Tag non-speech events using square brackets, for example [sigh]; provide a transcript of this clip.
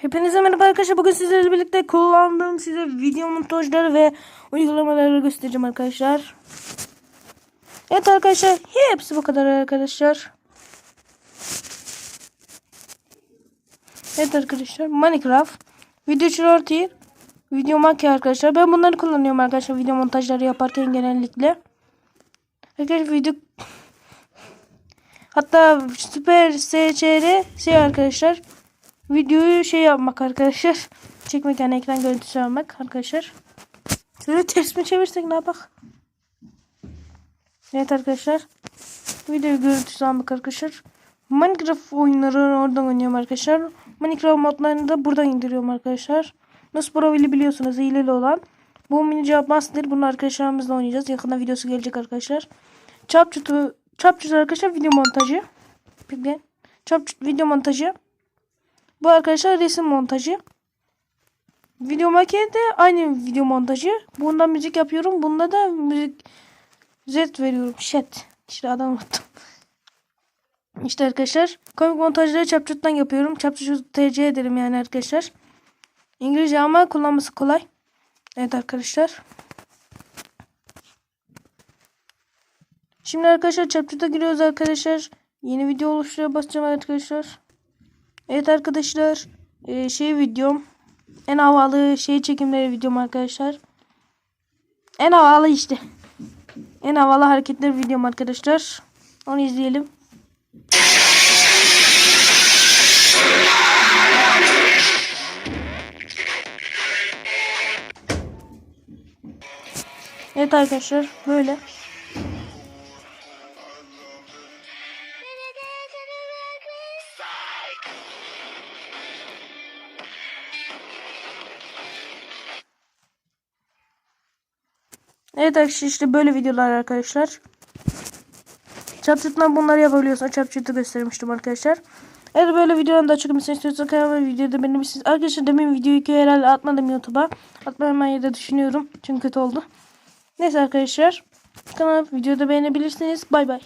Hepinize merhaba arkadaşlar. Bugün sizlerle birlikte kullandığım size video montajları ve uygulamaları göstereceğim arkadaşlar. Evet arkadaşlar. Hepsi bu kadar arkadaşlar. Evet arkadaşlar. Minecraft. Video Shorty. Video Maki arkadaşlar. Ben bunları kullanıyorum arkadaşlar. Video montajları yaparken genellikle. Arkadaşlar video Hatta Süper SCR şey arkadaşlar videoyu şey yapmak arkadaşlar. [laughs] Çekmek yani ekran görüntüsü almak arkadaşlar. Şöyle ters mi çevirsek ne yapak? Evet arkadaşlar. Video görüntüsü almak arkadaşlar. Minecraft oyunları oradan oynuyorum arkadaşlar. Minecraft modlarını da buradan indiriyorum arkadaşlar. Nasıl Pro'yu biliyorsunuz hileli olan. Bu mini cevap master. Bunu arkadaşlarımızla oynayacağız. Yakında videosu gelecek arkadaşlar. Çapçutu Çapçut arkadaşlar video montajı. Peki. Çapçut video montajı. Bu arkadaşlar resim montajı. Video maketi aynı video montajı. Bunda müzik yapıyorum. Bunda da müzik Z veriyorum. Shit. İşte adam unuttum. İşte arkadaşlar komik montajları Çapçut'tan yapıyorum. Çapçut'u tercih ederim yani arkadaşlar. İngilizce ama kullanması kolay. Evet arkadaşlar. Şimdi arkadaşlar Çapçut'a giriyoruz arkadaşlar. Yeni video oluşturuyor basacağım arkadaşlar. Evet arkadaşlar. Ee, şey videom. En havalı şey çekimleri videom arkadaşlar. En havalı işte. En havalı hareketler videom arkadaşlar. Onu izleyelim. Evet arkadaşlar böyle. Evet arkadaşlar işte böyle videolar arkadaşlar. Çapçıt'tan bunları yapabiliyorsun. Çapçıt'ı göstermiştim arkadaşlar. Eğer böyle videoların da çıkmasını istiyorsanız kanalıma videoda benim misiniz? Arkadaşlar demin videoyu ki herhalde atmadım YouTube'a. Atmamayı da düşünüyorum. Çünkü kötü oldu. Neyse arkadaşlar. Kanal videoda beğenebilirsiniz. Bay bay.